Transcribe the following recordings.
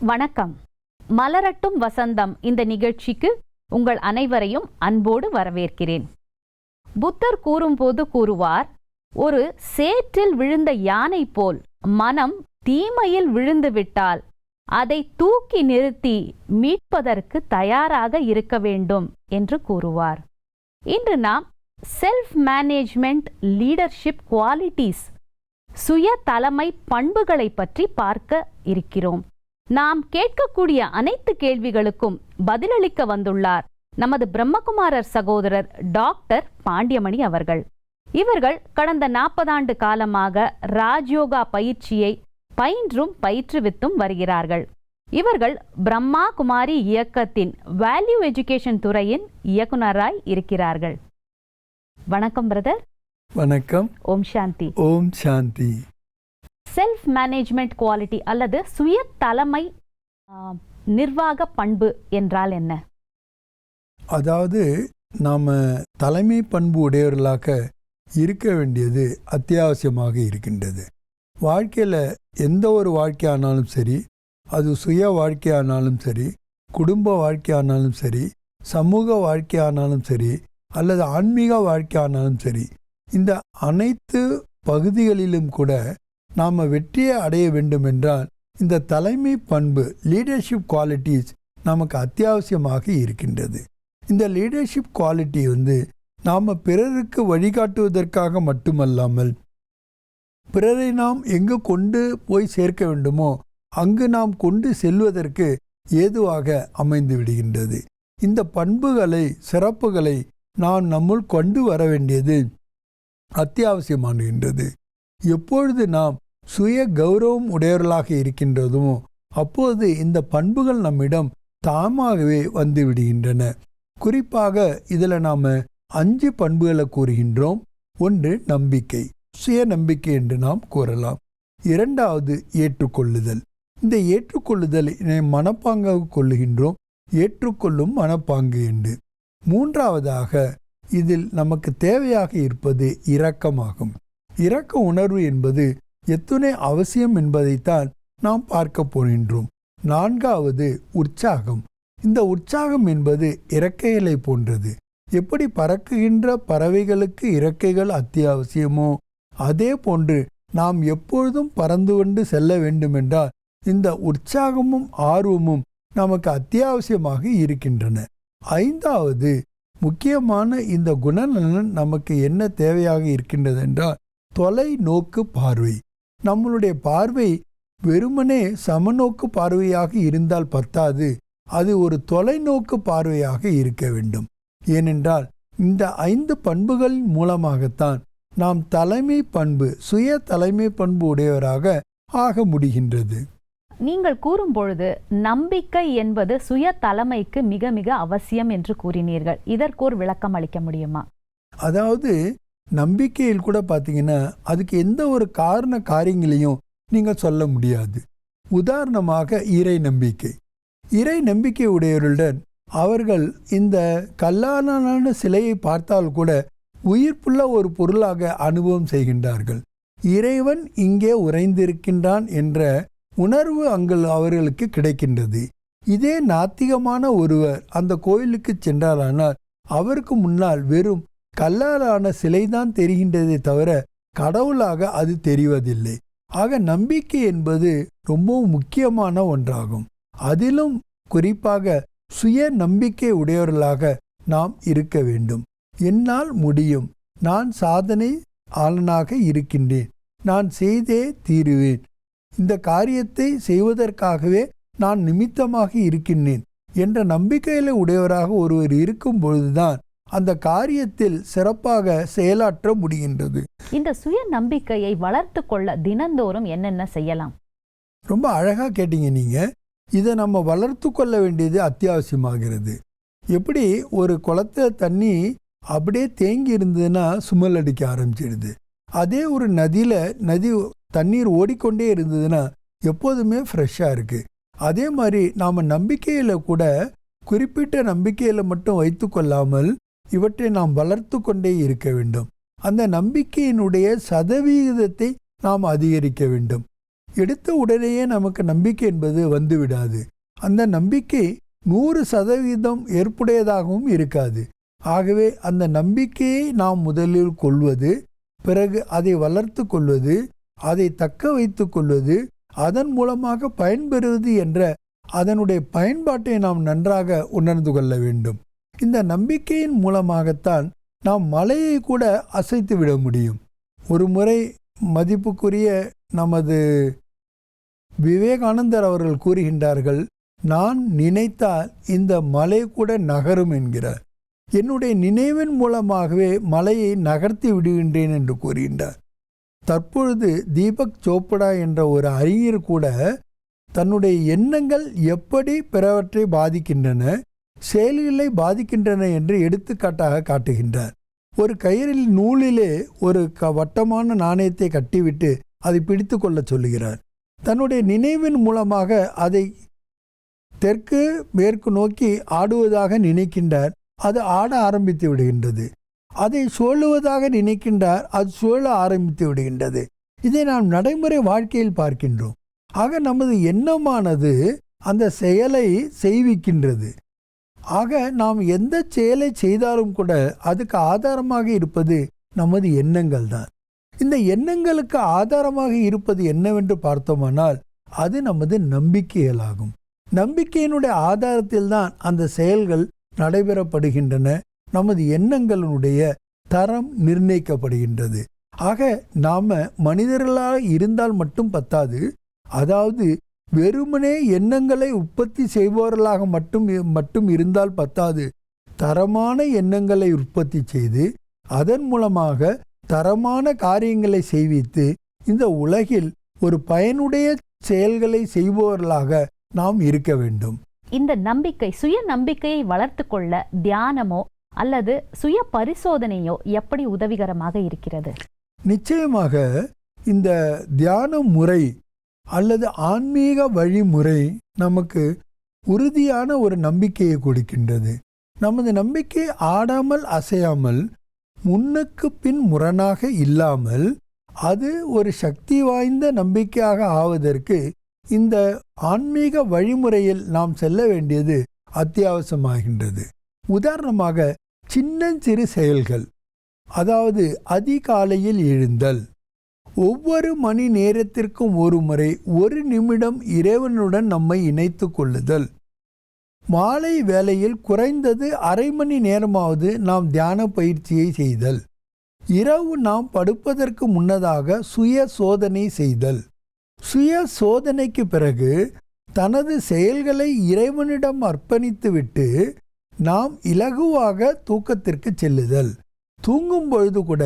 வணக்கம். மலரட்டும் வசந்தம் இந்த நிகழ்ச்சிக்கு உங்கள் அனைவரையும் அன்போடு வரவேற்கிறேன். புத்தர் கூறும்போது கூறுவார் ஒரு சேற்றில் விழுந்த யானை போல் மனம் தீமையில் விழுந்துவிட்டால் அதை தூக்கி நிறுத்தி மீட்பதற்கு தயாராக இருக்க வேண்டும் என்று கூறுவார். இன்று நாம் செல்ஃப் மேனேஜ்மெண்ட் லீடர்ஷிப் குவாலிட்டிஸ் சுய தலைமை பண்புகளை பற்றி பார்க்க இருக்கிறோம். நாம் கேட்கக்கூடிய அனைத்து கேள்விகளுக்கும் பதிலளிக்க வந்துள்ளார் நமது பிரம்மகுமாரர் சகோதரர் டாக்டர் பாண்டியமணி அவர்கள். இவர்கள் கடந்த நாற்பதாண்டு காலமாக ராஜயோகா பயிற்சியை பயின்றும் பயிற்றுவித்தும் வருகிறார்கள். இவர்கள் பிரம்மா குமாரி இயக்கத்தின் வேல்யூ எஜுகேஷன் துறையின் இயக்குனராய் இருக்கிறார்கள். வணக்கம் பிரதர் வணக்கம். Om Shanti. Om Shanti. Self management quality அல்லது சுய தலைமை நிர்வாக பண்பு என்றால் என்ன? அதாவது நாம் தலைமை பண்பு உடையவர்களாக இருக்க வேண்டியது அத்தியாவசியமாக இருக்கின்றது. வாழ்க்கையில் எந்த ஒரு வாழ்க்கையானாலும் சரி அது சுய வாழ்க்கையானாலும் சரி குடும்ப வாழ்க்கையானாலும் சரி சமூக வாழ்க்கையானாலும் சரி அல்லது ஆன்மீக வாழ்க்கையானாலும் சரி இந்த அனைத்து பகுதிகளிலும் கூட நாம் வெற்றியை அடைய வேண்டும் என்றால் இந்த தலைமை பண்பு லீடர்ஷிப் குவாலிட்டிஸ் நமக்கு அத்தியாவசியமாக இருக்கின்றது. இந்த லீடர்ஷிப் குவாலிட்டி வந்து நாம் பிறருக்கு வழிகாட்டுவதற்காக மட்டுமல்லாமல் பிறரை நாம் எங்கு கொண்டு போய் சேர்க்க வேண்டுமோ அங்கு நாம் கொண்டு செல்வதற்கு ஏதுவாக அமைந்து விடுகின்றது. இந்த பண்புகளை சிறப்புகளை நாம் நம்முள் கொண்டு வர வேண்டியது அத்தியாவசியமாகின்றது. எப்பொழுது நாம் சுய கௌரவம் உடையவர்களாக இருக்கின்றதுமோ அப்போது இந்த பண்புகள் நம்மிடம் தாமாகவே வந்து விடுகின்றன குறிப்பாக இதில் நாம் அஞ்சு பண்புகளை கூறுகின்றோம். ஒன்று நம்பிக்கை. சுய நம்பிக்கை என்று நாம் கூறலாம். இரண்டாவது ஏற்றுக்கொள்ளுதல். இந்த ஏற்றுக்கொள்ளுதல் மனப்பாங்காக கொள்ளுகின்றோம். ஏற்றுக்கொள்ளும் மனப்பாங்கு என்று. மூன்றாவதாக இதில் நமக்கு தேவையாக இருப்பது இரக்கமாகும். இரக்க உணர்வு என்பது எத்துணை அவசியம் என்பதைத்தான் நாம் பார்க்க போகின்றோம். நான்காவது உற்சாகம். இந்த உற்சாகம் என்பது இறக்கைகளை போன்றது. எப்படி பறக்குகின்ற பறவைகளுக்கு இறக்கைகள் அத்தியாவசியமோ அதே போன்று நாம் எப்பொழுதும் பறந்து கொண்டு செல்ல வேண்டுமென்றால் இந்த உற்சாகமும் ஆர்வமும் நமக்கு அத்தியாவசியமாக இருக்கின்றன. ஐந்தாவது முக்கியமான இந்த குணநலன் நமக்கு என்ன தேவையாக இருக்கின்றது என்றால் தொலைநோக்கு பார்வை. நம்மளுடைய பார்வை வெறுமனே சமநோக்கு பார்வையாக இருந்தால் பத்தாது. அது ஒரு தொலைநோக்கு பார்வையாக இருக்க வேண்டும். ஏனென்றால் இந்த ஐந்து பண்புகளின் மூலமாகத்தான் நாம் தலைமை பண்பு சுய தலைமை பண்பு உடையவராக ஆக முடிகின்றது. நீங்கள் கூறும் பொழுது நம்பிக்கை என்பது சுய தலைமைக்கு மிக மிக அவசியம் என்று கூறினீர்கள். இதற்கு ஒரு விளக்கம் அளிக்க முடியுமா? அதாவது நம்பிக்கையில் கூட பார்த்தீங்கன்னா அதுக்கு எந்த ஒரு காரண காரியங்களையும் நீங்கள் சொல்ல முடியாது. உதாரணமாக இறை நம்பிக்கை. இறை நம்பிக்கை உடையவர்களுடன் அவர்கள் இந்த கல்லாலான சிலையை பார்த்தால் கூட உயிர்ப்புள்ள ஒரு பொருளாக அனுபவம் செய்கின்றார்கள். இறைவன் இங்கே உறைந்திருக்கின்றான் என்ற உணர்வு அங்கு அவர்களுக்கு கிடைக்கின்றது. இதே நாத்திகமான ஒருவர் அந்த கோயிலுக்கு சென்றாரானால் அவருக்கு முன்னால் வெறும் கல்லாலான சிலைதான் தெரிகின்றதே தவிர கடவுளாக அது தெரிவதில்லை. ஆக நம்பிக்கை என்பது ரொம்பவும் முக்கியமான ஒன்றாகும். அதிலும் குறிப்பாக சுய நம்பிக்கை உடையவர்களாக நாம் இருக்க வேண்டும். என்னால் முடியும். நான் சாதனை ஆளனாக இருக்கின்றேன். நான் செய்தே தீருவேன். இந்த காரியத்தை செய்வதற்காகவே நான் நிமித்தமாக இருக்கின்றேன். என்ற நம்பிக்கையில உடையவராக ஒருவர் இருக்கும் பொழுதுதான் அந்த காரியத்தில் சிறப்பாக செயலாற்ற முடிகின்றது. இந்த சுய நம்பிக்கையை வளர்த்து கொள்ள தினந்தோறும் என்னென்ன செய்யலாம்? ரொம்ப அழகாக கேட்டீங்க நீங்கள் இதை நம்ம வளர்த்து கொள்ள வேண்டியது அத்தியாவசியமாகிறது. எப்படி ஒரு குளத்துல தண்ணி அப்படியே தேங்கி இருந்ததுன்னா சுமல் அடிக்க ஆரம்பிச்சிடுது. அதே ஒரு நதியில் நதி தண்ணீர் ஓடிக்கொண்டே இருந்ததுன்னா எப்போதுமே ஃப்ரெஷ்ஷாக இருக்குது அதே மாதிரி நாம் நம்பிக்கையில் கூட குறிப்பிட்ட நம்பிக்கையில் மட்டும் வைத்து கொள்ளாமல் இவற்றை நாம் வளர்த்து கொண்டே இருக்க வேண்டும். அந்த நம்பிக்கையினுடைய சதவிகிதத்தை நாம் அதிகரிக்க வேண்டும். எடுத்த உடனேயே நமக்கு நம்பிக்கை என்பது வந்துவிடாது. அந்த நம்பிக்கை நூறு சதவீதம் ஏற்புடையதாகவும் இருக்காது. ஆகவே அந்த நம்பிக்கையை நாம் முதலில் கொள்வது பிறகு அதை வளர்த்து கொள்வது அதை தக்க வைத்து கொள்வது அதன் மூலமாக பயன்பெறுவது என்ற அதனுடைய பயன்பாட்டை நாம் நன்றாக உணர்ந்து கொள்ள வேண்டும். இந்த நம்பிக்கையின் மூலமாகத்தான் நாம் மலையை கூட அசைத்து விட முடியும். ஒரு முறை மதிப்புக்குரிய நமது விவேகானந்தர் அவர்கள் கூறுகின்றார்கள் நான் நினைத்தால் இந்த மலை கூட நகரும் என்கிறார். என்னுடைய நினைவின் மூலமாகவே மலையை நகர்த்தி விடுகின்றேன் என்று கூறுகின்றார். தற்பொழுது தீபக் சோப்டா என்ற ஒரு அறிஞர் கூட தன்னுடைய எண்ணங்கள் எப்படி பிறவற்றை பாதிக்கின்றன செயல்களை பாதிக்கின்றன என்று எடுத்துக்காட்டாக காட்டுகின்றார். ஒரு கயிறில் நூலிலே ஒரு க வட்டமான நாணயத்தை கட்டிவிட்டு அதை பிடித்து கொள்ள சொல்லுகிறார். தன்னுடைய நினைவின் மூலமாக அதை தெற்கு மேற்கு நோக்கி ஆடுவதாக நினைக்கின்றார். அது ஆட ஆரம்பித்து விடுகின்றது. அதை சுழலுவதாக நினைக்கின்றார். அது சுழல ஆரம்பித்து விடுகின்றது. இதை நாம் நடைமுறை வாழ்க்கையில் பார்க்கின்றோம். ஆக நமது எண்ணமானது அந்த செயலை செய்விக்கின்றது. ஆக நாம் எந்த செயலை செய்தாலும் கூட அதுக்கு ஆதாரமாக இருப்பது நமது எண்ணங்கள் தான். இந்த எண்ணங்களுக்கு ஆதாரமாக இருப்பது என்னவென்று பார்த்தோமானால் அது நமது நம்பிக்கைகளாகும். நம்பிக்கையினுடைய ஆதாரத்தில் தான் அந்த செயல்கள் நடைபெறப்படுகின்றன நமது எண்ணங்களினுடைய தரம் நிர்ணயிக்கப்படுகின்றது. ஆக நாம மனிதர்களாக இருந்தால் மட்டும் பத்தாது அதாவது வெறுமனே எண்ணங்களை உற்பத்தி செய்பவர்களாக மட்டும் மட்டும் இருந்தால் பத்தாது. தரமான எண்ணங்களை உற்பத்தி செய்து அதன் மூலமாக தரமான காரியங்களை செய்வித்து இந்த உலகில் ஒரு பயனுடைய செயல்களை செய்பவர்களாக நாம் இருக்க வேண்டும். இந்த நம்பிக்கை சுய நம்பிக்கையை வளர்த்து கொள்ள தியானமோ அல்லது சுய பரிசோதனையோ எப்படி உதவிகரமாக இருக்கிறது? நிச்சயமாக இந்த தியான முறை அல்லது ஆன்மீக வழிமுறை நமக்கு உறுதியான ஒரு நம்பிக்கையை கொடுக்கின்றது. நமது நம்பிக்கை ஆடாமல் அசையாமல் முன்னுக்கு பின் முரணாக இல்லாமல் அது ஒரு சக்தி வாய்ந்த நம்பிக்கையாக ஆவதற்கு இந்த ஆன்மீக வழிமுறையில் நாம் செல்ல வேண்டியது அத்தியாவசியமாகின்றது. உதாரணமாக சின்னஞ்சிறு செயல்கள் அதாவது அதிகாலையில் எழுந்தல் ஒவ்வொரு மணி நேரத்திற்கும் ஒரு முறை ஒரு நிமிடம் இறைவனுடன் நம்மை இணைத்து கொள்ளுதல். மாலை வேளையில் குறைந்தது அரை மணி நேரமாவது நாம் தியான பயிற்சியை செய்தல். இரவு நாம் படுப்பதற்கு முன்னதாக சுய சோதனை செய்தல். சுய சோதனைக்கு பிறகு தனது செயல்களை இறைவனிடம் அர்ப்பணித்துவிட்டு நாம் இலகுவாக தூக்கத்திற்கு செல்லுதல். தூங்கும் பொழுது கூட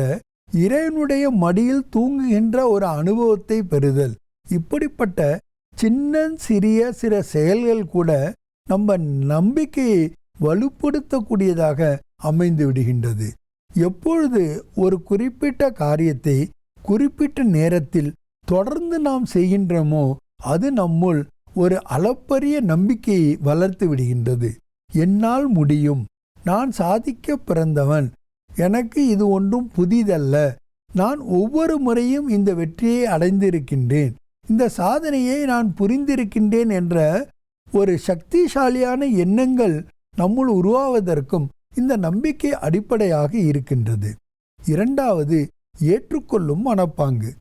இறைவனுடைய மடியில் தூங்குகின்ற ஒரு அனுபவத்தை பெறுதல். இப்படிப்பட்ட சின்ன சிறிய சில செயல்கள் கூட நம்ம நம்பிக்கையை வலுப்படுத்தக்கூடியதாக அமைந்து விடுகின்றது. எப்பொழுது ஒரு குறிப்பிட்ட காரியத்தை குறிப்பிட்ட நேரத்தில் தொடர்ந்து நாம் செய்கின்றோமோ அது நம்முள் ஒரு அளப்பரிய நம்பிக்கையை வளர்த்து விடுகின்றது. என்னால் முடியும். நான் சாதிக்க பிறந்தவன். எனக்கு இது ஒன்றும் புதிதல்ல. நான் ஒவ்வொரு முறையும் இந்த வெற்றியை அடைந்திருக்கின்றேன். இந்த சாதனையை நான் புரிந்திருக்கின்றேன் என்ற ஒரு சக்திசாலியான எண்ணங்கள் நம்முள் உருவாவதற்கும் இந்த நம்பிக்கை அடிப்படையாக இருக்கின்றது. இரண்டாவது ஏற்றுக்கொள்ளும் மனப்பாங்கு.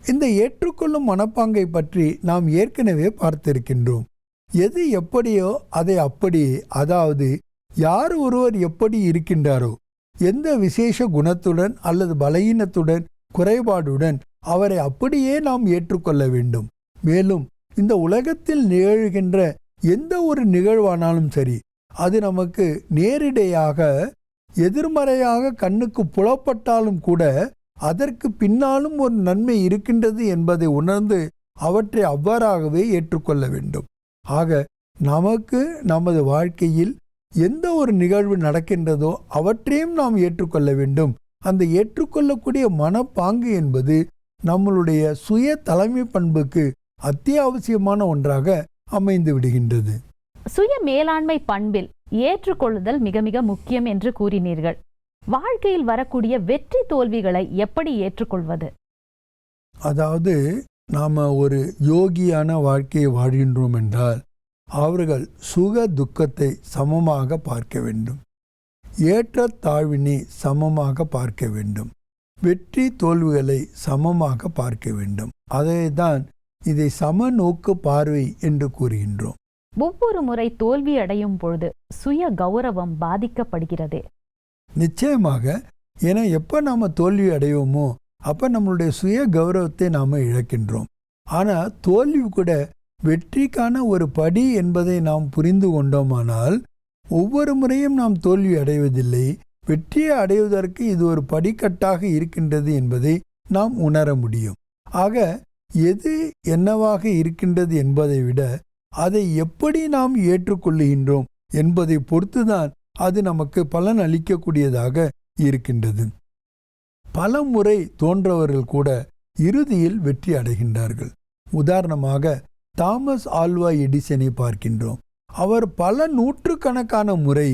இந்த ஏற்றுக்கொள்ளும் மனப்பாங்கை பற்றி நாம் ஏற்கனவே பார்த்திருக்கின்றோம். எது எப்படியோ அதை அப்படியே அதாவது யார் ஒருவர் எப்படி இருக்கின்றாரோ எந்த விசேஷ குணத்துடன் அல்லது பலகீனத்துடன் குறைபாடுடன் அவரை அப்படியே நாம் ஏற்றுக்கொள்ள வேண்டும். மேலும் இந்த உலகத்தில் நிகழ்கின்ற எந்த ஒரு நிகழ்வானாலும் சரி அது நமக்கு நேரிடையாக எதிர்மறையாக கண்ணுக்கு புலப்பட்டாலும் கூட அதற்கு பின்னாலும் ஒரு நன்மை இருக்கின்றது என்பதை உணர்ந்து அவற்றை அவ்வாறாகவே ஏற்றுக்கொள்ள வேண்டும். ஆக நமக்கு நமது வாழ்க்கையில் எந்த ஒரு நிகழ்வு நடக்கின்றதோ அவற்றையும் நாம் ஏற்றுக்கொள்ள வேண்டும். அந்த ஏற்றுக்கொள்ளக்கூடிய மனப்பாங்கு என்பது நம்மளுடைய சுய தலைமை பண்புக்கு அத்தியாவசியமான ஒன்றாக அமைந்து விடுகின்றது. சுய மேலாண்மை பண்பில் ஏற்றுக்கொள்ளுதல் மிக மிக முக்கியம் என்று கூறினீர்கள். வாழ்க்கையில் வரக்கூடிய வெற்றி தோல்விகளை எப்படி ஏற்றுக்கொள்வது? அதாவது நாம் ஒரு யோகியான வாழ்க்கையை வாழ்கின்றோம் என்றால் அவர்கள் சுக துக்கத்தை சமமாக பார்க்க வேண்டும். ஏற்ற தாழ்வினை சமமாக பார்க்க வேண்டும். வெற்றி தோல்விகளை சமமாக பார்க்க வேண்டும். அதை தான் இதை சமநோக்கு பார்வை என்று கூறுகின்றோம். ஒவ்வொரு முறை தோல்வி அடையும் பொழுது சுய கௌரவம் பாதிக்கப்படுகிறது. நிச்சயமாக ஏன்னா எப்போ நாம் தோல்வி அடைவோமோ அப்போ நம்மளுடைய சுய கௌரவத்தை நாம் இழக்கின்றோம். ஆனால் தோல்வி கூட வெற்றிக்கான ஒரு படி என்பதை நாம் புரிந்து கொண்டோமானால் ஒவ்வொரு முறையும் நாம் தோல்வி அடைவதில்லை. வெற்றியை அடைவதற்கு இது ஒரு படிக்கட்டாக இருக்கின்றது என்பதை நாம் உணர முடியும். ஆக எது என்னவாக இருக்கின்றது என்பதை விட அதை எப்படி நாம் ஏற்றுக்கொள்ளுகின்றோம் என்பதை பொறுத்துதான் அது நமக்கு பலன் அளிக்கக்கூடியதாக இருக்கின்றது. பல முறை தோன்றவர்கள் கூட இறுதியில் வெற்றி அடைகின்றார்கள். உதாரணமாக தாமஸ் ஆல்வா எடிசனை பார்க்கின்றோம். அவர் பல நூற்றுக்கணக்கான முறை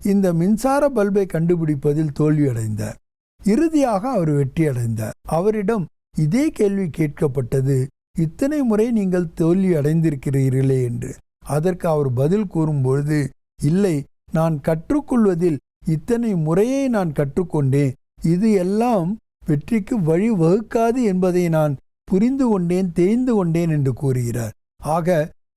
இந்த மின்சார பல்பை கண்டுபிடிப்பதில் தோல்வியடைந்தார். இறுதியாக அவர் வெற்றியடைந்தார். அவரிடம் இதே கேள்வி கேட்கப்பட்டது இத்தனை முறை நீங்கள் தோல்வி அடைந்திருக்கிறீர்களே என்று. அதற்கு அவர் பதில் கூறும்பொழுது இல்லை நான் கற்றுக்கொள்வதில் இத்தனை முறையை நான் கற்றுக்கொண்டேன். இது எல்லாம் வெற்றிக்கு வழி வகுக்காது என்பதை நான் புரிந்து கொண்டேன் தெரிந்து கொண்டேன் என்று கூறுகிறார். ஆக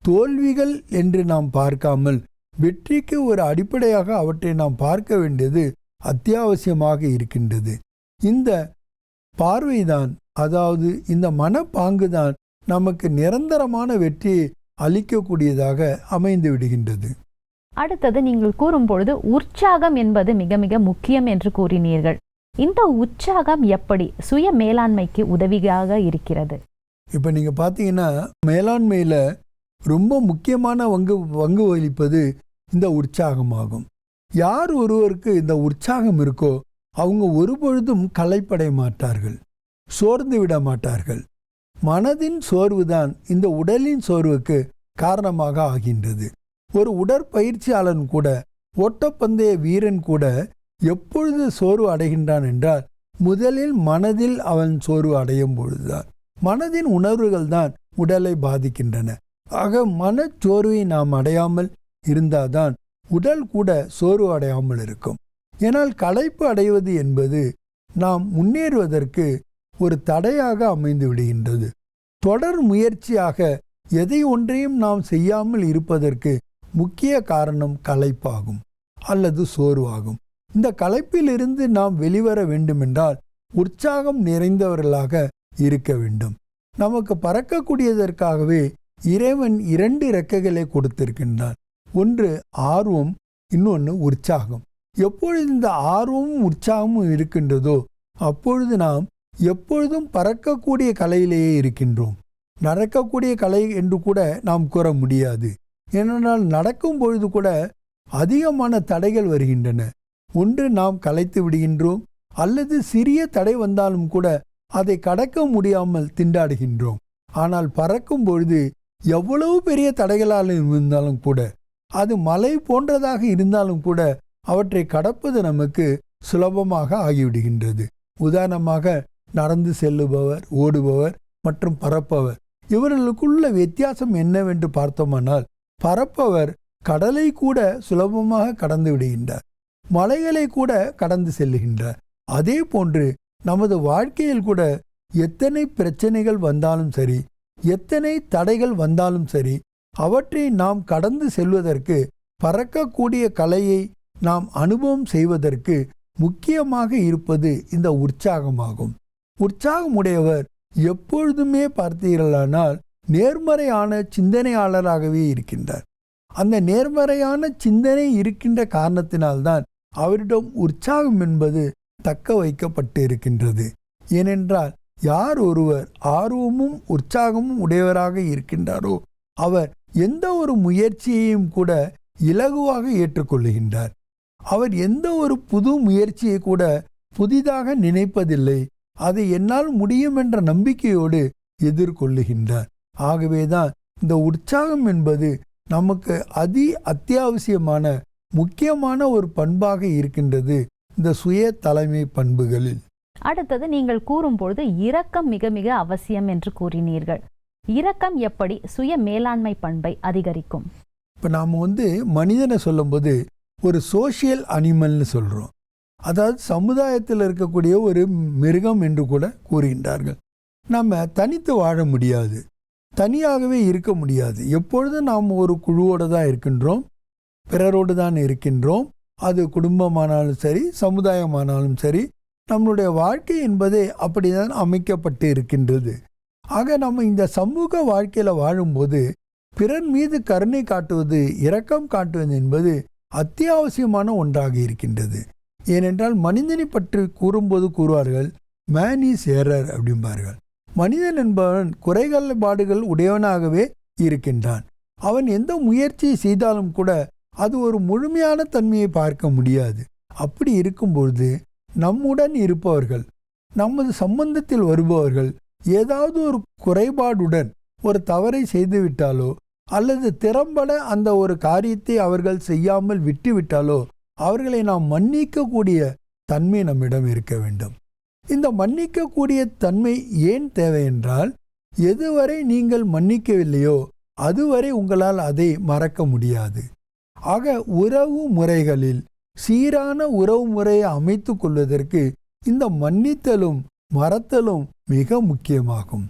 தோல்விகள் என்று நாம் பார்க்காமல் வெற்றிக்கு ஒரு அடிப்படையாக அவற்றை நாம் பார்க்க வேண்டியது அத்தியாவசியமாக இருக்கின்றது. இந்த பார்வைதான் அதாவது இந்த மனப்பாங்குதான் நமக்கு நிரந்தரமான வெற்றியை அளிக்கக்கூடியதாக அமைந்து விடுகின்றது. அடுத்தது நீங்கள் கூறும்பொழுது உற்சாகம் என்பது மிக மிக முக்கியம் என்று கூறினீர்கள். இந்த உற்சாகம் எப்படி சுய மேலாண்மைக்கு உதவியாக இருக்கிறது? இப்போ நீங்கள் பார்த்தீங்கன்னா மேலாண்மையில் ரொம்ப முக்கியமான பங்கு பங்கு வகிப்பது இந்த உற்சாகமாகும். யார் ஒருவருக்கு இந்த உற்சாகம் இருக்கோ அவங்க ஒருபொழுதும் களைப்படைய மாட்டார்கள் சோர்ந்து விட மாட்டார்கள். மனதின் சோர்வுதான் இந்த உடலின் சோர்வுக்கு காரணமாக ஆகின்றது. ஒரு உடற்பயிற்சியாளன் கூட ஓட்டப்பந்தய வீரன் கூட எப்பொழுது சோர்வு அடைகின்றான் என்றால் முதலில் மனதில் அவன் சோர்வு அடையும் பொழுதுதான். மனதின் உணர்வுகள் தான் உடலை பாதிக்கின்றன. ஆக மனச்சோர்வை நாம் அடையாமல் இருந்தால்தான் உடல் கூட சோர்வு அடையாமல் இருக்கும். ஏனால் களைப்பு அடைவது என்பது நாம் முன்னேறுவதற்கு ஒரு தடையாக அமைந்து விடுகின்றது. தொடர் முயற்சியாக எதை ஒன்றையும் நாம் செய்யாமல் இருப்பதற்கு முக்கிய காரணம் களைப்பாகும் அல்லது சோர்வாகும். இந்த களைப்பிலிருந்து நாம் வெளிவர வேண்டுமென்றால் உற்சாகம் நிறைந்தவர்களாக இருக்க வேண்டும். நமக்கு பறக்கக்கூடியதற்காகவே இறைவன் இரண்டு இறக்கைகளை கொடுத்திருக்கின்றான் ஒன்று ஆர்வம் இன்னொன்று உற்சாகம். எப்பொழுது இந்த ஆர்வமும் உற்சாகமும் இருக்கின்றதோ அப்பொழுது நாம் எப்பொழுதும் பறக்கக்கூடிய கலையிலேயே இருக்கின்றோம். நடக்கக்கூடிய கலை என்று கூட நாம் கூற முடியாது. ஏனென்றால் நடக்கும் பொழுது கூட அதிகமான தடைகள் வருகின்றன. ஒன்று நாம் கலைத்து விடுகின்றோம் அல்லது சிறிய தடை வந்தாலும் கூட அதை கடக்க முடியாமல் திண்டாடுகின்றோம். ஆனால் பறக்கும் பொழுது எவ்வளவு பெரிய தடைகளால் இருந்தாலும் கூட அது மலை போன்றதாக இருந்தாலும் கூட அவற்றை கடப்பது நமக்கு சுலபமாக ஆகிவிடுகின்றது. உதாரணமாக நடந்து செல்லுபவர் ஓடுபவர் மற்றும் பறப்பவர் இவர்களுக்குள்ள வித்தியாசம் என்னவென்று பார்த்தோமானால் பறப்பவர் கடலை கூட சுலபமாக கடந்து விடுகின்றார். மலைகளை கூட கடந்து செல்லுகின்றார் அதே போன்று நமது வாழ்க்கையில் கூட எத்தனை பிரச்சனைகள் வந்தாலும் சரி எத்தனை தடைகள் வந்தாலும் சரி அவற்றை நாம் கடந்து செல்வதற்கு பறக்கக்கூடிய கலையை நாம் அனுபவம் செய்வதற்கு முக்கியமாக இருப்பது இந்த உற்சாகமாகும். உற்சாகமுடையவர் எப்பொழுதுமே பார்த்தீர்களானால் நேர்மறையான சிந்தனையாளராகவே இருக்கின்றார். அந்த நேர்மறையான சிந்தனை இருக்கின்ற காரணத்தினால்தான் அவரிடம் உற்சாகம் என்பது தக்க வைக்கப்பட்டு இருக்கின்றது ஏனென்றால் யார் ஒருவர் ஆர்வமும் உற்சாகமும் உடையவராக இருக்கின்றாரோ அவர் எந்த ஒரு முயற்சியையும் கூட இலகுவாக ஏற்றுக்கொள்ளுகின்றார். அவர் எந்த ஒரு புது முயற்சியை கூட புதிதாக நினைப்பதில்லை. அதை என்னால் முடியும் என்ற நம்பிக்கையோடு எதிர்கொள்ளுகின்றார். ஆகவேதான் இந்த உற்சாகம் என்பது நமக்கு அதி அத்தியாவசியமான முக்கியமான ஒரு பண்பாக இருக்கின்றது இந்த சுய தலைமை பண்புகளில். அடுத்தது நீங்கள் கூறும்பொழுது இரக்கம் மிக மிக அவசியம் என்று கூறினீர்கள். இரக்கம் எப்படி சுய மேலாண்மை பண்பை அதிகரிக்கும்? இப்போ நாம் வந்து மனிதனை சொல்லும்போது ஒரு சோஷியல் அனிமல்னு சொல்கிறோம் அதாவது சமுதாயத்தில் இருக்கக்கூடிய ஒரு மிருகம் என்று கூட கூறுகின்றார்கள். நம்ம தனித்து வாழ முடியாது. தனியாகவே இருக்க முடியாது. எப்பொழுதும் நாம் ஒரு குழுவோடு தான் இருக்கின்றோம். பிறரோடு தான் இருக்கின்றோம். அது குடும்பமானாலும் சரி சமுதாயமானாலும் சரி நம்மளுடைய வாழ்க்கை என்பதே அப்படிதான் அமைக்கப்பட்டு இருக்கின்றது. ஆக நம்ம இந்த சமூக வாழ்க்கையில் வாழும்போது பிறர் மீது கருணை காட்டுவது இரக்கம் காட்டுவது என்பது அத்தியாவசியமான ஒன்றாக இருக்கின்றது. ஏனென்றால் மனிதனை பற்றி கூறும்போது கூறுவார்கள் மேன் இஸ் ஏரர் அப்படிம்பார்கள். மனிதன் என்பவன் குறைகள் பாடுகள் உடையவனாகவே இருக்கின்றான். அவன் எந்த முயற்சி செய்தாலும் கூட அது ஒரு முழுமையான தன்மையை பார்க்க முடியாது. அப்படி இருக்கும்பொழுது நம்முடன் இருப்பவர்கள் நமது சம்பந்தத்தில் வருபவர்கள் ஏதாவது ஒரு குறைபாடுடன் ஒரு தவறை செய்துவிட்டாலோ அல்லது திறம்பட அந்த ஒரு காரியத்தை அவர்கள் செய்யாமல் விட்டுவிட்டாலோ அவர்களை நாம் மன்னிக்கக்கூடிய தன்மை நம்மிடம் இருக்க வேண்டும். இந்த மன்னிக்கக்கூடிய தன்மை ஏன் தேவை என்றால் எதுவரை நீங்கள் மன்னிக்கவில்லையோ அதுவரை உங்களால் அதை மறக்க முடியாது. ஆக உறவு முறைகளில் சீரான உறவு முறையை அமைத்து கொள்வதற்கு இந்த மன்னித்தலும் மறத்தலும் மிக முக்கியமாகும்.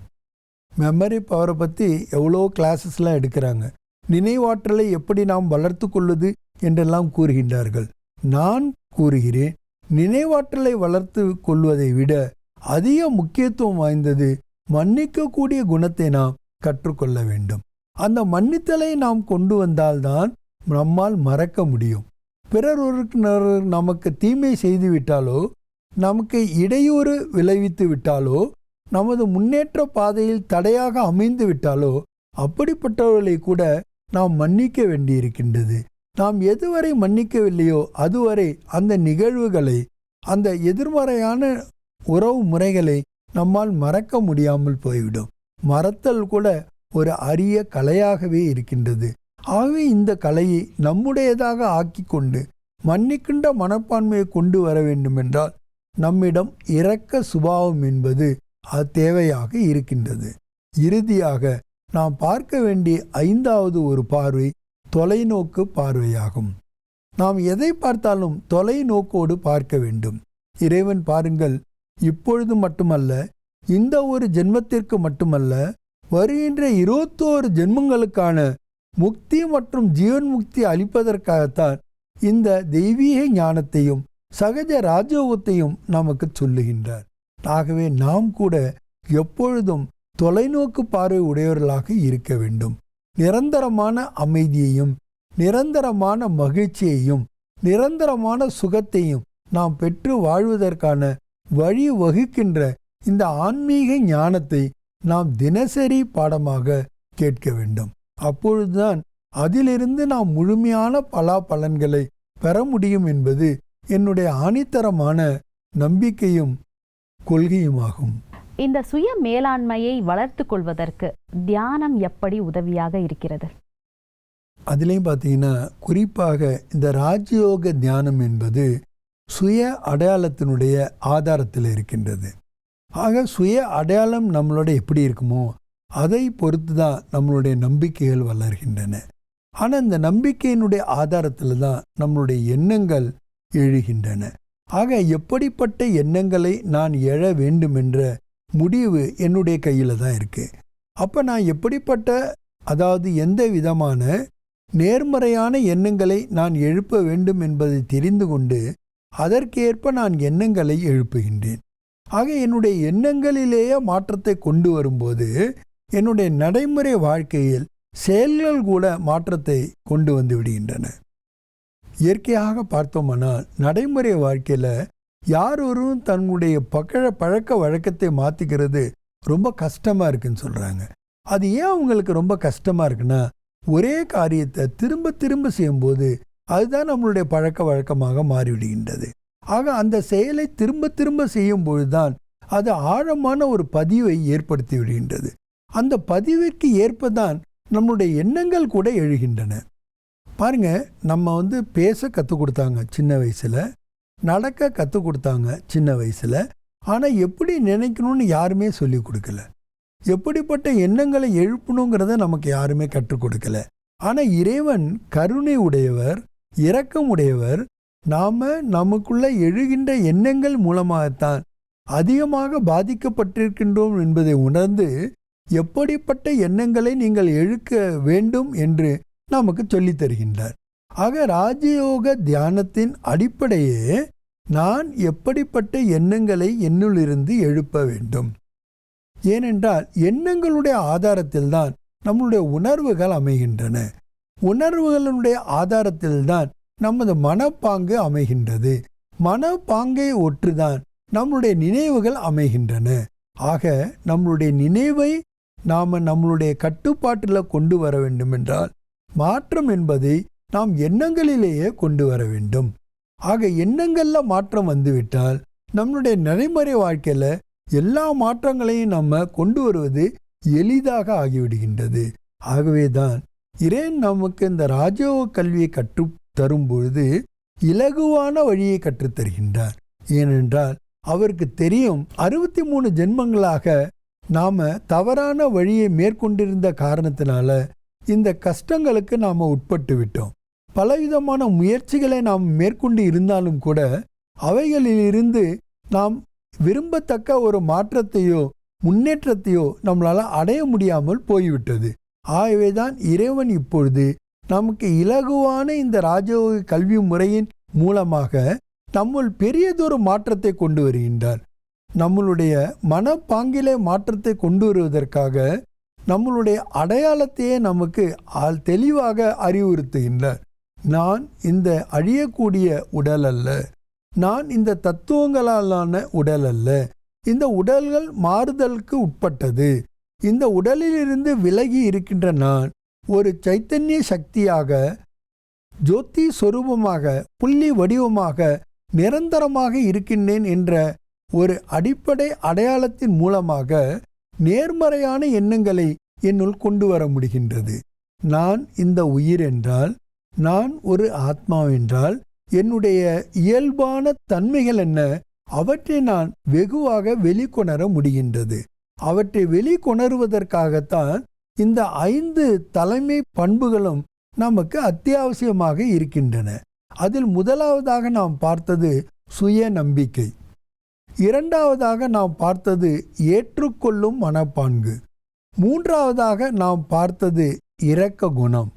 மெமரி பவரை பற்றி எவ்வளோ கிளாஸஸ்லாம் எடுக்கிறாங்க. நினைவாற்றலை எப்படி நாம் வளர்த்து கொள்வது என்றெல்லாம் கூறுகின்றார்கள். நான் கூறுகிறேன் நினைவாற்றலை வளர்த்து கொள்வதை விட அதிக முக்கியத்துவம் வாய்ந்தது மன்னிக்கக்கூடிய குணத்தை நாம் கற்றுக்கொள்ள வேண்டும். அந்த மன்னித்தலை நாம் கொண்டு வந்தால்தான் நம்மால் மறக்க முடியும். பிறர் ஒரு நமக்கு தீமை செய்துவிட்டாலோ நமக்கு இடையூறு விளைவித்து விட்டாலோ நமது முன்னேற்ற பாதையில் தடையாக அமைந்து விட்டாலோ அப்படிப்பட்டவர்களை கூட நாம் மன்னிக்க வேண்டியிருக்கின்றது. நாம் எதுவரை மன்னிக்கவில்லையோ அதுவரை அந்த நிகழ்வுகளை அந்த எதிர்மறையான உறவு முறைகளை நம்மால் மறக்க முடியாமல் போய்விடும். மறத்தல் கூட ஒரு அரிய கலையாகவே இருக்கின்றது. ஆகவே இந்த கலையை நம்முடையதாக ஆக்கி கொண்டு மன்னிக்கின்ற மனப்பான்மையை கொண்டு வர வேண்டுமென்றால் நம்மிடம் இரக்க சுபாவம் என்பது அது தேவையாக இருக்கின்றது. இறுதியாக நாம் பார்க்க வேண்டிய ஐந்தாவது ஒரு பார்வை தொலைநோக்கு பார்வையாகும். நாம் எதை பார்த்தாலும் தொலைநோக்கோடு பார்க்க வேண்டும். இறைவன் பாருங்கள் இப்பொழுது மட்டுமல்ல இந்த ஒரு ஜென்மத்திற்கு மட்டுமல்ல வருகின்ற இருபத்தோரு ஜென்மங்களுக்கான முக்தி மற்றும் ஜீவன் முக்தி அளிப்பதற்காகத்தான் இந்த தெய்வீக ஞானத்தையும் சகஜ ராஜயோகத்தையும் நமக்கு சொல்லுகின்றார். ஆகவே நாம் கூட எப்பொழுதும் தொலைநோக்கு பார்வை உடையவர்களாக இருக்க வேண்டும். நிரந்தரமான அமைதியையும் நிரந்தரமான மகிழ்ச்சியையும் நிரந்தரமான சுகத்தையும் நாம் பெற்று வாழ்வதற்கான வழி வகுக்கின்ற இந்த ஆன்மீக ஞானத்தை நாம் தினசரி பாடமாக கேட்க வேண்டும். அப்பொழுதுதான் அதிலிருந்து நாம் முழுமையான பலாபலன்களை பெற முடியும் என்பது என்னுடைய ஆணித்தரமான நம்பிக்கையும் கொள்கையுமாகும். இந்த சுய மேலாண்மையை வளர்த்து கொள்வதற்கு தியானம் எப்படி உதவியாக இருக்கிறது? அதுலேயும் பார்த்தீங்கன்னா குறிப்பாக இந்த ராஜயோக தியானம் என்பது சுய அடையாளத்தினுடைய ஆதாரத்தில் இருக்கின்றது. ஆக சுய அடையாளம் நம்மளோட எப்படி இருக்குமோ அதை பொறுத்து தான் நம்மளுடைய நம்பிக்கைகள் வளர்கின்றன. ஆனால் இந்த நம்பிக்கையினுடைய ஆதாரத்தில் தான் நம்மளுடைய எண்ணங்கள் எழுகின்றன. ஆக எப்படிப்பட்ட எண்ணங்களை நான் எழ வேண்டும் என்ற முடிவு என்னுடைய கையில் தான் இருக்கு. அப்போ நான் எப்படிப்பட்ட அதாவது எந்த விதமான நேர்மறையான எண்ணங்களை நான் எழுப்ப வேண்டும் என்பதை தெரிந்து கொண்டு அதற்கேற்ப நான் எண்ணங்களை எழுப்புகின்றேன். ஆக என்னுடைய எண்ணங்களிலேயே மாற்றத்தை கொண்டு வரும்போது என்னுடைய நடைமுறை வாழ்க்கையில் செயல்கள் கூட மாற்றத்தை கொண்டு வந்து விடுகின்றன. இயற்கையாக பார்த்தோமானால் நடைமுறை வாழ்க்கையில் யார் ஒருவரும் தன்னுடைய பக்க பழக்க வழக்கத்தை மாற்றிக்கிறது ரொம்ப கஷ்டமாக இருக்குன்னு சொல்கிறாங்க அது ஏன் அவங்களுக்கு ரொம்ப கஷ்டமாக இருக்குன்னா ஒரே காரியத்தை திரும்ப திரும்ப செய்யும்போது அதுதான் நம்மளுடைய பழக்க வழக்கமாக மாறிவிடுகின்றது. ஆக அந்த செயலை திரும்ப திரும்ப செய்யும் பொழுதுதான் அது ஆழமான ஒரு பதிவை ஏற்படுத்தி விடுகின்றது. அந்த பதிவிற்கு ஏற்பதான் நம்முடைய எண்ணங்கள் கூட எழுகின்றன. பாருங்க நம்ம வந்து பேச கற்றுக் கொடுத்தாங்க சின்ன வயசில் நடக்க கற்றுக் கொடுத்தாங்க சின்ன வயசில் ஆனால் எப்படி நினைக்கணும்னு யாருமே சொல்லிக் கொடுக்கல. எப்படிப்பட்ட எண்ணங்களை எழுப்பணுங்கிறத நமக்கு யாருமே கற்றுக் கொடுக்கல. ஆனால் இறைவன் கருணை உடையவர் இரக்கம் உடையவர் நாம் நமக்குள்ள எழுகின்ற எண்ணங்கள் மூலமாகத்தான் அதிகமாக பாதிக்கப்பட்டிருக்கின்றோம் என்பதை உணர்ந்து எப்படிப்பட்ட எண்ணங்களை நீங்கள் எழுக்க வேண்டும் என்று நமக்கு சொல்லித் தருகின்றார். ஆக ராஜயோக தியானத்தின் அடிப்படையே நான் எப்படிப்பட்ட எண்ணங்களை என்னுள்ளிருந்து எழுப்ப வேண்டும். ஏனென்றால் எண்ணங்களுடைய ஆதாரத்தில்தான் நம்முடைய உணர்வுகள் அமைகின்றன. உணர்வுகளுடைய ஆதாரத்தில்தான் நமது மனப்பாங்கு அமைகின்றது. மனப்பாங்கை ஒற்றுதான் நம்முடைய நினைவுகள் அமைகின்றன. ஆக நம்மளுடைய நினைவை நாம் நம்மளுடைய கட்டுப்பாட்டில் கொண்டு வர வேண்டும் என்றால் மாற்றம் என்பதை நாம் எண்ணங்களிலேயே கொண்டு வர வேண்டும். ஆக எண்ணங்கள்ல மாற்றம் வந்துவிட்டால் நம்மளுடைய நடைமுறை வாழ்க்கையில எல்லா மாற்றங்களையும் நம்ம கொண்டு வருவது எளிதாக ஆகிவிடுகின்றது. ஆகவேதான் இறைன் நமக்கு இந்த ராஜயோக கல்வியை கற்று தரும் பொழுது இலகுவான வழியை கற்றுத் தருகின்றார். ஏனென்றால் அவருக்கு தெரியும் அறுபத்தி மூணு ஜென்மங்களாக நாம் தவறான வழியை மேற்கொண்டிருந்த காரணத்தினால இந்த கஷ்டங்களுக்கு நாம் உட்பட்டு விட்டோம். பலவிதமான முயற்சிகளை நாம் மேற்கொண்டு இருந்தாலும் கூட அவைகளிலிருந்து நாம் விரும்பத்தக்க ஒரு மாற்றத்தையோ முன்னேற்றத்தையோ நம்மளால் அடைய முடியாமல் போய்விட்டது. ஆகவேதான் இறைவன் இப்பொழுது நமக்கு இலகுவான இந்த ராஜயோக கல்வி முறையின் மூலமாக நம்முள் பெரியதொரு மாற்றத்தை கொண்டு வருகின்றார். நம்மளுடைய மனப்பாங்கிலே மாற்றத்தை கொண்டு வருவதற்காக நம்மளுடைய அடையாளத்தையே நமக்கு ஆள் தெளிவாக அறிவுறுத்துகின்றார் நான் இந்த அழியக்கூடிய உடல் அல்ல. நான் இந்த தத்துவங்களாலான உடல் அல்ல. இந்த உடல்கள் மாறுதலுக்கு உட்பட்டது. இந்த உடலிலிருந்து விலகி இருக்கின்ற நான் ஒரு சைத்தன்ய சக்தியாக ஜோதி சொரூபமாக புள்ளி வடிவமாக நிரந்தரமாக இருக்கின்றேன் என்ற ஒரு அடிப்படை அடையாளத்தின் மூலமாக நேர்மறையான எண்ணங்களை என்னுள் கொண்டு வர முடிகின்றது. நான் இந்த உயிர் என்றால் நான் ஒரு ஆத்மா என்றால் என்னுடைய இயல்பான தன்மைகள் என்ன அவற்றை நான் வெகுவாக வெளிக்கொணர முடிகின்றது. அவற்றை வெளிக்கொணருவதற்காகத்தான் இந்த ஐந்து தலைமை பண்புகளும் நமக்கு அத்தியாவசியமாக இருக்கின்றன. அதில் முதலாவதாக நாம் பார்த்தது சுய நம்பிக்கை இரண்டாவதாக நாம் பார்த்தது ஏற்றுக்கொள்ளும் மனப்பான்கு. மூன்றாவதாக நாம் பார்த்தது இரக்க குணம்.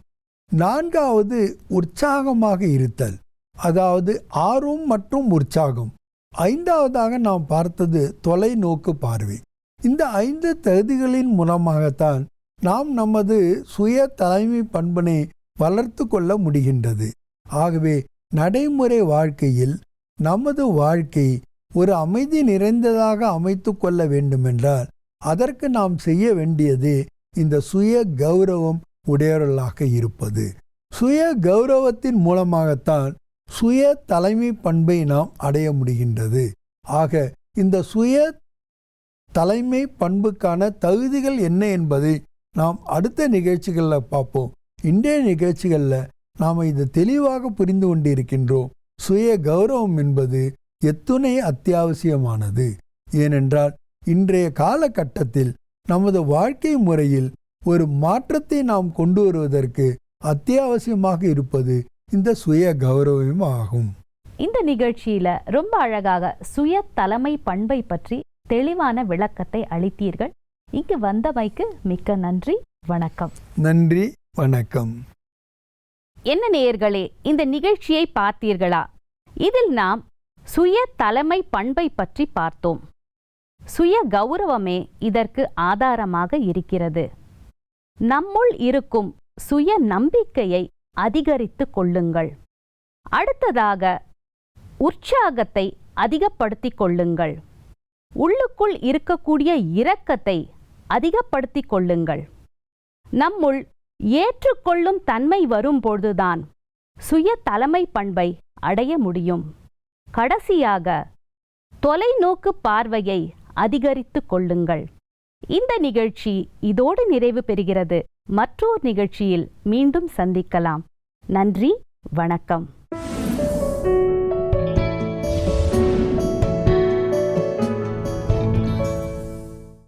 நான்காவது உற்சாகமாக இருத்தல் அதாவது ஆர்வம் மற்றும் உற்சாகம். ஐந்தாவதாக நாம் பார்த்தது தொலைநோக்கு பார்வை. இந்த ஐந்து தகுதிகளின் மூலமாகத்தான் நாம் நமது சுய தலைமை பண்பனை வளர்த்து கொள்ள முடிகின்றது. ஆகவே நடைமுறை வாழ்க்கையில் நமது வாழ்க்கை ஒரு அமைதி நிறைந்ததாக அமைத்து கொள்ள வேண்டுமென்றால் அதற்கு நாம் செய்ய வேண்டியது இந்த சுய கௌரவம் உடையவர்களாக இருப்பது. சுய கௌரவத்தின் மூலமாகத்தான் சுய தலைமை பண்பை நாம் அடைய முடிகின்றது. ஆக இந்த சுய தலைமை பண்புக்கான தகுதிகள் என்ன என்பதை நாம் அடுத்த நிகழ்ச்சிகளில் பார்ப்போம். இன்றைய நிகழ்ச்சிகளில் நாம் இதை தெளிவாக புரிந்து கொண்டிருக்கின்றோம். சுய கௌரவம் என்பது எத்துணை அத்தியாவசியமானது. ஏனென்றால் இன்றைய காலகட்டத்தில் நமது வாழ்க்கை முறையில் ஒரு மாற்றத்தை நாம் கொண்டு வருவதற்கு அத்தியாவசியமாக இருப்பது இந்த சுய கௌரவம் ஆகும். இந்த நிகழ்ச்சியில ரொம்ப அழகாக சுய தலைமை பண்பை பற்றி தெளிவான விளக்கத்தை அளித்தீர்கள். இங்கு வந்தமைக்கு மிக்க நன்றி வணக்கம். நன்றி வணக்கம். என்ன நேயர்களே இந்த நிகழ்ச்சியை பார்த்தீர்களா? இதில் நாம் சுய தலைமை பண்பை பற்றி பார்த்தோம். சுய கௌரவமே இதற்கு ஆதாரமாக இருக்கிறது. நம்முள் இருக்கும் சுய நம்பிக்கையை அதிகரித்துக் கொள்ளுங்கள். அடுத்ததாக உற்சாகத்தை அதிகப்படுத்திக் கொள்ளுங்கள். உள்ளுக்குள் இருக்கக்கூடிய இரக்கத்தை அதிகப்படுத்திக் கொள்ளுங்கள். நம்முள் ஏற்றுக்கொள்ளும் தன்மை வரும்பொழுதுதான் சுய தலைமை பண்பை அடைய முடியும். கடைசியாக தொலைநோக்கு பார்வையை அதிகரித்துக் கொள்ளுங்கள். இந்த நிகழ்ச்சி இதோடு நிறைவு பெறுகிறது. மற்றொரு நிகழ்ச்சியில் மீண்டும் சந்திக்கலாம். நன்றி வணக்கம்.